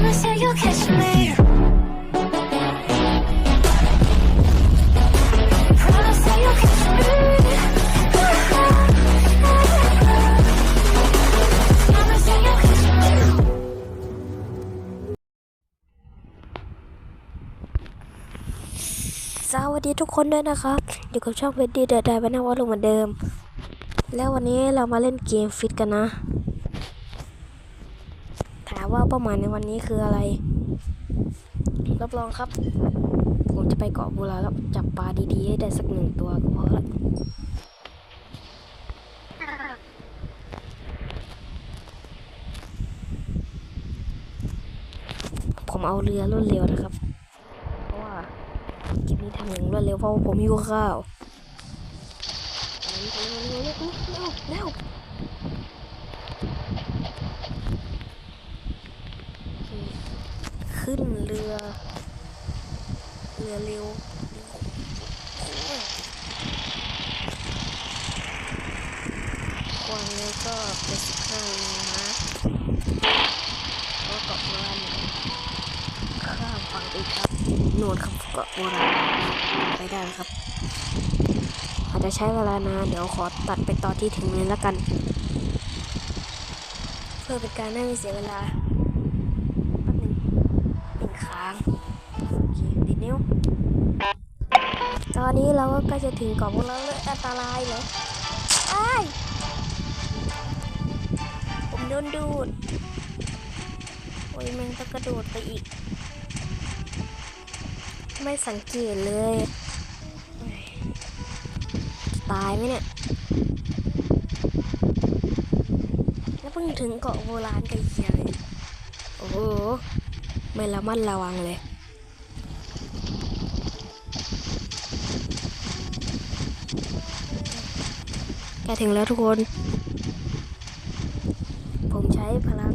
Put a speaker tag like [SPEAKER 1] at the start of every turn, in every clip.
[SPEAKER 1] Promise that you'll catch me. Promise that you'll catch me. Promise that you'll catch me.
[SPEAKER 2] สวัสดีทุกคนด้วยนะครับ อยู่กับช่องเพชรดีเดอะไดวันนวัตลงเหมือนเดิม แล้ววันนี้เรามาเล่นเกมฟิตกันนะ ว่าเป้าหมายในวันนี้คืออะไร รับรองครับ ผมจะไปเกาะบูราแล้วจับปลาดีๆให้ได้สักหนึ่งตัวก็พอละผมเอาเรือรวดเร็วนะครับ เพราะว่าเกมนี้ทำอย่างรวดเร็วเพราะว่าผมหิวข้าวเร็วเร็วเร็วเร็วเร็วเร็วโอเค ขึ้นเรือ เรือเร็วโอ้ยความเร็วก็เป็นสิบห้านะแล้วก็เกาะโบราณข้ามฝั่งไปครับโนนครับเกาะโบราณไปได้ครับอาจจะใช้เวลานานเดี๋ยวขอตัดไปตอนที่ถึงเลยแล้วกัน เพื่อเป็นการไม่เสียเวลา นิ้ว ตอนนี้เราก็ใกล้จะถึงเกาะพวกเราเลยอันตรายเหรออ้ายผมโดนดูด โอ้ยแมงตะกระโดดไปอีก ไม่สังเกตเลยเฮ้ยตายไหมเนี่ย แล้วเพิ่งถึงเกาะโบราณกันเฮียเลยโอ้โหไม่ระมัดระวังเลย กถึงแล้วทุกคน ผมใช้พลัง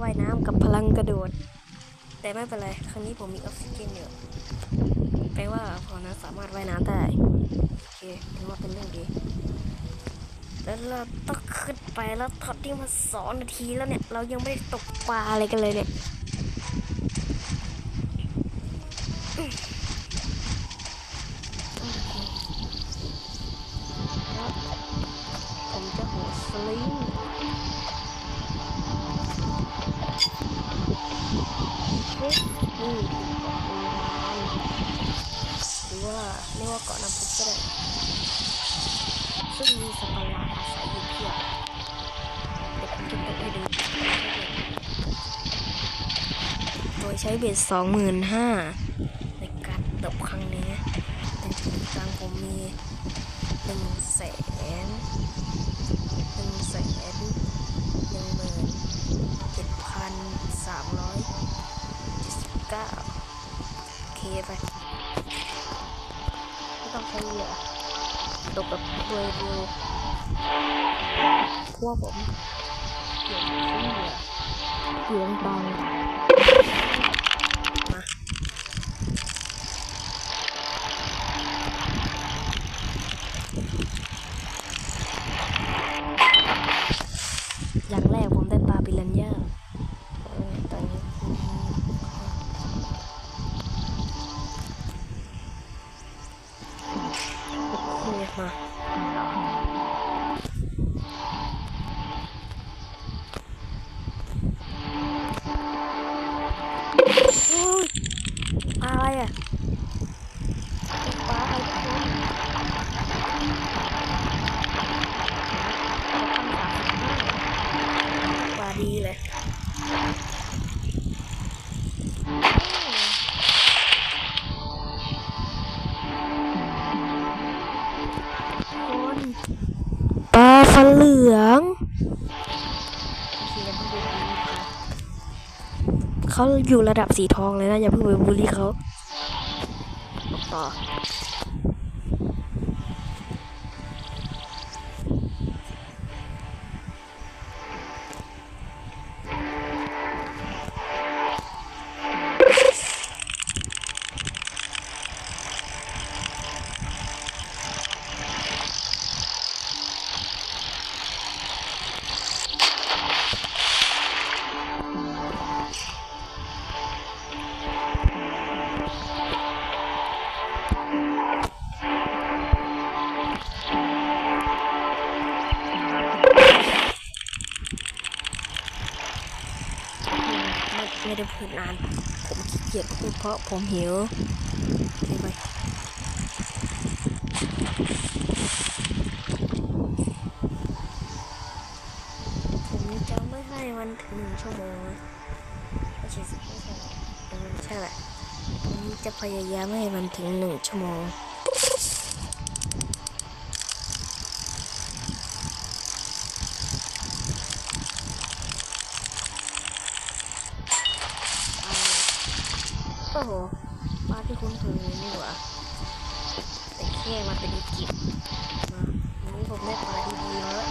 [SPEAKER 2] ว่ายน้ำกับพลังกระโดด แต่ไม่เป็นไร ครั้งนี้ผมมีออกซิเจนอยู่แปลว่าพอนะสามารถว่ายน้ำได้ โอเคถือว่าเป็นเรื่องดี แล้วเราต้องขึ้นไปแล้วทอดที่มาสองนาทีแล้วเนี่ย เรายังไม่ได้ตกปลาอะไรกันเลยเนี่ย รือว่าเรียกว่าเกาะน้ำพุก็ได้ซึ่งมีสัตว์ประหลาดอาศัยอยู่เพียบเดี๋ยวผมจะไปดู โดยใช้เบ็ดสองหมื่นห้าในการตบครั้งนี้แต่ถึงกลางผมมีหนึ่งแสน ต้องใช้เหยื่อตกแบบโดยเร็วพวกผมเกี่ยวกับเหยื่อเหยื่อบังมา โฟันเหลืองเขาเขาอยู่ระดับสีทองเลยนะ อย่าเพิ่งไปบูลลี่เขาต่อ ไม่ได้พูดนาน ผมขี้เกียจพูดเพราะผมหิวไปไปผมจะไม่ให้มันถึงหนึ่งชั่วโมงไม่ใช่สิไม่ใช่เออใช่แหละผมจะพยายามไม่ให้มันถึงหนึ่งชั่วโมง โอ้โหปาที่คุ้นเคยนี่หว่าแต่แค่มันเป็นกิจนะวันนี้ผมได้ปลาดีๆมาแล้ว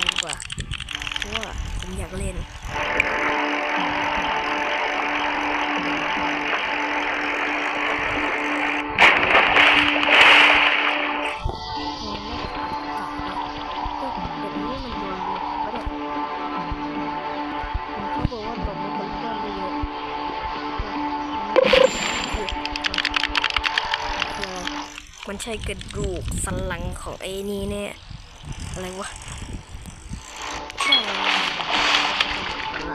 [SPEAKER 2] ดีกว่าเพราะว่าผมอยากเล่น มันใช่กระดูกสันหลังของไอ้นี่เนี่ยอะไรวะใช่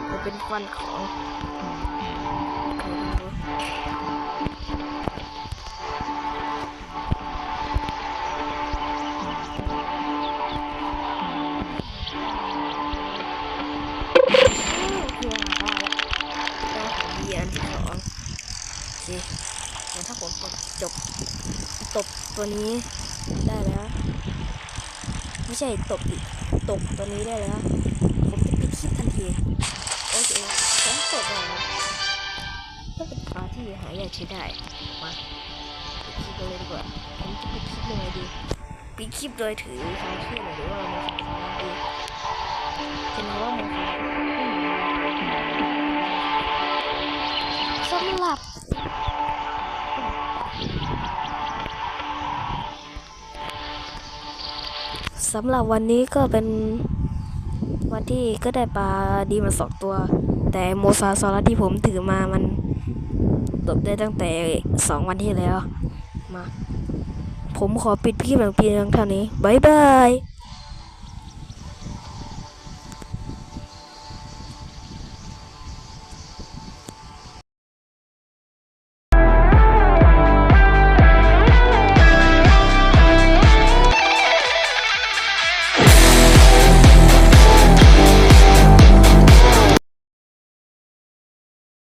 [SPEAKER 2] มันเป็นฟันของใครไม่รู้อืมเพียงได้แล้วได้ของดีอันที่สองโอเค ถ้าผมกดจบตบตัวนี้ได้แล้ว ไม่ใช่ตบอีกตบตัวนี้ได้แล้ว ผมจะปิดคลิปทันทีโอเคผมตบแล้วก็เป็นปลาที่หายากใช้ได้มาปิดคลิปเลยดีกว่าผมจะปิดคลิปยังไงดีปิดคลิปโดยถือคำชื่อหรือว่ามันสำคัญดีจะนึกว่ามันส สำหรับวันนี้ก็เป็นวันที่ก็ได้ปลาดีมาสองตัว แต่โมซาซอรัสที่ผมถือมามันตบได้ตั้งแต่สองวันที่แล้ว มา ผมขอปิดพี่แบบเพียงเท่านี้ บ๊ายบาย